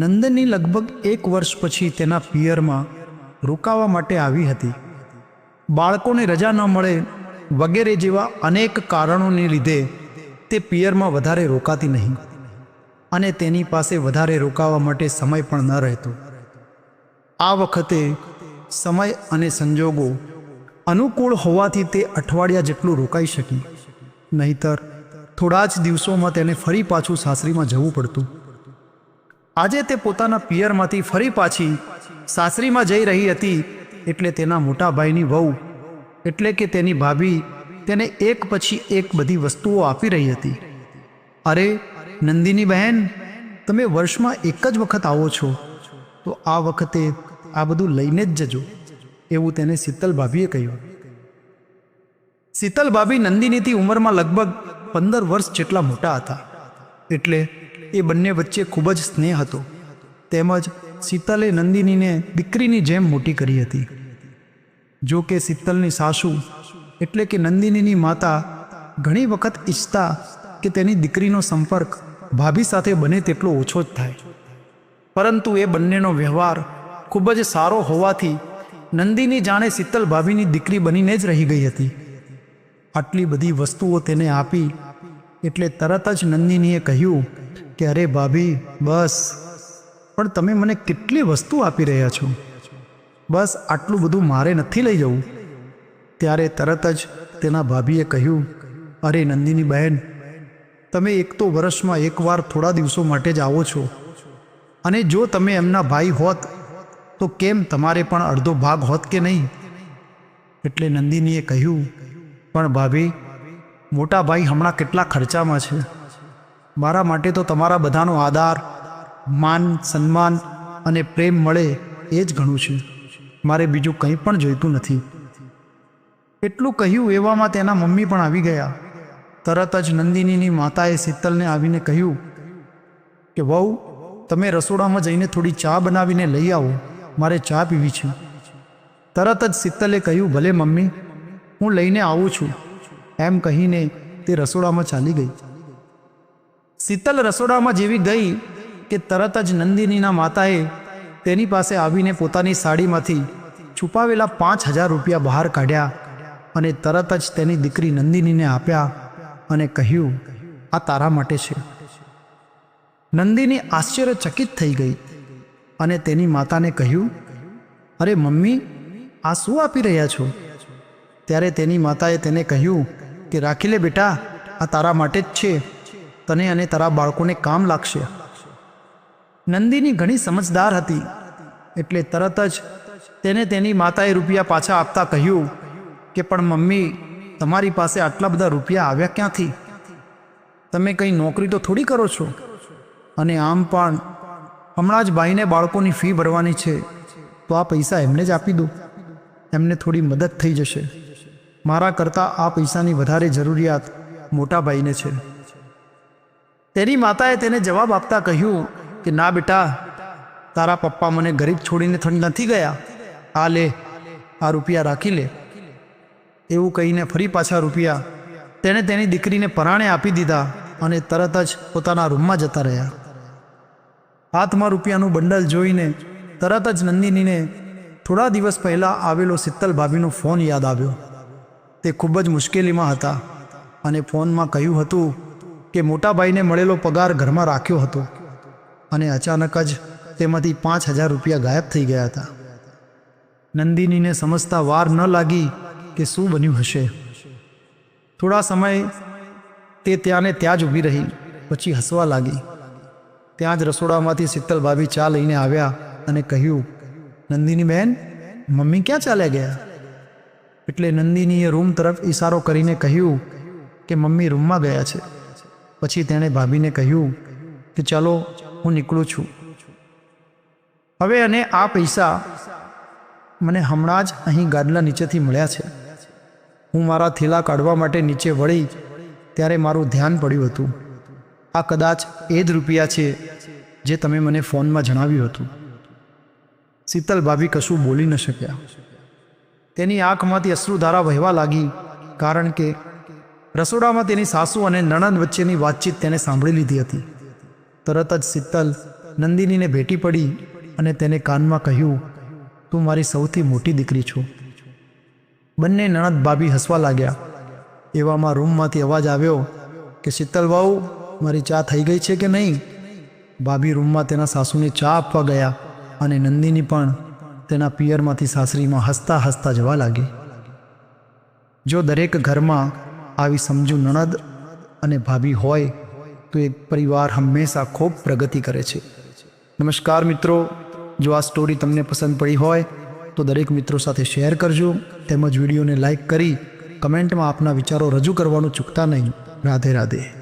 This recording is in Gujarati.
નંદની લગભગ એક વર્ષ પછી તેના પિયરમાં રોકાવા માટે આવી હતી. બાળકોને રજા ન મળે વગેરે જેવા અનેક કારણોને લીધે તે પિયરમાં વધારે રોકાતી નહીં અને તેની પાસે વધારે રોકાવા માટે સમય પણ ન રહેતો. આ વખતે સમય અને સંજોગો અનુકૂળ હોવાથી તે અઠવાડિયા જેટલું રોકાઈ શકી. નહીતર થોડા જ દિવસોમાં તેને ફરી પાછું સાસરીમાં જવું પડતું. આજે તે પોતાના પિયરમાંથી ફરી પાછી સાસરીમાં જઈ રહી હતી એટલે તેના મોટાભાઈની વહુ, એટલે કે તેની ભાભી, તેને એક પછી એક બધી વસ્તુઓ આપી રહી હતી. અરે, નંદિની બહેન, તમે વર્ષમાં એક જ વખત આવો છો, તો આ વખતે આ બધું લઈને જ જજો, એવું તેને શીતલ ભાભીએ કહ્યું. શીતલ ભાભી નંદિનીથી ઉંમરમાં લગભગ પંદર વર્ષ જેટલા મોટા હતા. એટલે એ બંને વચ્ચે ખૂબ જ સ્નેહ હતો. તેમજ શીતલે નંદિનીને દીકરીની જેમ મોટી કરી હતી. જો કે શીતલની સાસુ, એટલે કે નંદિનીની માતા, ઘણી વખત ઈચ્છતા કે તેની દીકરીનો સંપર્ક ભાભી સાથે બને તેટલો ઓછો જ થાય. પરંતુ એ બંનેનો વ્યવહાર ખૂબ જ સારો હોવાથી નંદિની જાણે શીતલ ભાભીની દીકરી બનીને જ રહી ગઈ હતી. આટલી બધી વસ્તુઓ તેને આપી, એટલે તરત જ નંદિનીએ કહ્યું કે અરે ભાભી, બસ. પણ તમે મને કેટલી વસ્તુ આપી રહ્યા છો? બસ, આટલું બધું મારે નથી લઈ જવું. ત્યારે તરત જ તેના ભાભીએ કહ્યું, અરે નંદિની બહેન, તમે એક તો વર્ષમાં એકવાર થોડા દિવસો માટે જ આવો છો. અને જો તમે એમના ભાઈ હોત, તો કેમ તમારે પણ અડધો ભાગ હોત કે નહીં? એટલે નંદિનીએ કહ્યું, પણ ભાભી, મોટા ભાઈ હમણાં કેટલા ખર્ચામાં છે? મારા માટે તો તમારા બધાનો આધાર, માન, સન્માન અને પ્રેમ મળે એ જ ઘણું છે. મારે બીજું કંઈ પણ જોઈતું નથી. એટલું કહ્યું એવામાં તેના મમ્મી પણ આવી ગયા. તરત જ નંદિનીની માતાએ શીતલને આવીને કહ્યું કે, વહુ, તમે રસોડામાં જઈને થોડી ચા બનાવીને લઈ આવો. મારે ચા પીવી છે. તરત જ શીતલે કહ્યું, ભલે મમ્મી, હું લઈને આવું છું. એમ કહીને તે રસોડામાં ચાલી ગઈ. શીતલ રસોડામાં જેવી ગઈ કે તરત જ નંદિનીના માતાએ તેની પાસે આવીને પોતાની સાડીમાંથી છુપાવેલા પાંચ હજાર રૂપિયા બહાર કાઢ્યા અને તરત જ તેની દીકરી નંદિનીને આપ્યા અને કહ્યું, આ તારા માટે છે. નંદિની આશ્ચર્યચકિત થઈ ગઈ અને તેની માતાને કહ્યું, અરે મમ્મી, આ શું આપી રહ્યા છો? ત્યારે તેની માતાએ તેને કહ્યું કે, રાખી લે બેટા, આ તારા માટે જ છે. તને અને તારા બાળકોને કામ લાગશે. નંદીની ઘણી સમજદાર હતી, એટલે તરત જ તેને તેની માતાએ રૂપિયા પાછા આપતા કહ્યું કે, પણ મમ્મી, તમારી પાસે આટલા બધા રૂપિયા આવ્યા ક્યાંથી? તમે કંઈ નોકરી તો થોડી કરો છો? અને આમ પણ, હમણાં જ ભાઈને બાળકોની ફી ભરવાની છે, તો આ પૈસા એમને જ આપી દો. એમને થોડી મદદ થઈ જશે. મારા કરતાં આ પૈસાની વધારે જરૂરિયાત મોટા ભાઈને છે. તેની માતાએ તેને જવાબ આપતા કહ્યું કે, ના બેટા, તારા પપ્પા મને ગરીબ છોડીને ઠંડ નથી ગયા. આ લે, આ રૂપિયા રાખી લે. એવું કહીને ફરી પાછા રૂપિયા તેણે તેની દીકરીને પરાણે આપી દીધા અને તરત જ પોતાના રૂમમાં જતા રહ્યા. હાથમાં રૂપિયાનું બંડલ જોઈને તરત જ નંદિનીને થોડા દિવસ પહેલાં આવેલો શીતલ ભાભીનો ફોન યાદ આવ્યો. તે ખૂબ જ મુશ્કેલીમાં હતા અને ફોનમાં કહ્યું હતું કે મોટાભાઈને મળેલો પગાર ઘરમાં રાખ્યો હતો અને અચાનક જ તેમાંથી પાંચ હજાર રૂપિયા ગાયબ થઈ ગયા હતા. નંદિનીને સમજતા વાર ન લાગી કે શું બન્યું હશે. થોડા સમય તે ત્યાંને ત્યાં જ ઊભી રહી, પછી હસવા લાગી. ત્યાં જ રસોડામાંથી શીતલ ભાભી ચા લઈને આવ્યા અને કહ્યું, નંદિની બહેન મમ્મી ક્યાં ચાલ્યા ગયા? એટલે નંદિનીએ રૂમ તરફ ઈશારો કરીને કહ્યું કે, મમ્મી રૂમમાં ગયા છે. પછી તેણે ભાભીને કહ્યું કે ચાલો હું નીકળું છું. હવે અને આ પૈસા મને હમણાં જ અહીં ગાદલા નીચેથી મળ્યા છે. હું મારા થેલા કાઢવા માટે નીચે વળી ત્યારે મારું ધ્યાન પડ્યું હતું. આ કદાચ એ જ રૂપિયા છે જે તમે મને ફોનમાં જણાવ્યું હતું. શીતલ ભાભી કશું બોલી ન શક્યા. તેની આંખમાંથી અશ્રુધારા વહેવા લાગી કારણ કે રસોડામાં તેની સાસુ અને નણંદ વચ્ચેની વાતચીત તેને સાંભળી લીધી હતી. તરત જ શીતલ નંદિનીને ભેટી પડી અને તેને કાનમાં કહ્યું, તું મારી સૌથી મોટી દીકરી છું. બંને નણદ ભાભી હસવા લાગ્યા. એવામાં રૂમમાંથી અવાજ આવ્યો કે, શીતલ વહુ મારી ચા થઈ ગઈ છે કે નહીં? ભાભી રૂમમાં તેના સાસુને ચા આપવા ગયા અને નંદિની પણ તેના પિયરમાંથી સાસરીમાં હસતા હસતા જવા લાગી. જો દરેક ઘરમાં આવી સમજુ નણદ અને ભાભી હોય તો એક પરિવાર હંમેશા ખૂબ પ્રગતિ કરે છે. નમસ્કાર મિત્રો, જો આ સ્ટોરી તમને પસંદ પડી હોય તો દરેક મિત્રો સાથે શેર કરજો, તેમજ વિડીયોને લાઇક કરી કમેન્ટમાં આપના વિચારો રજૂ કરવાનું ચૂકતા નહીં. રાધે રાધે.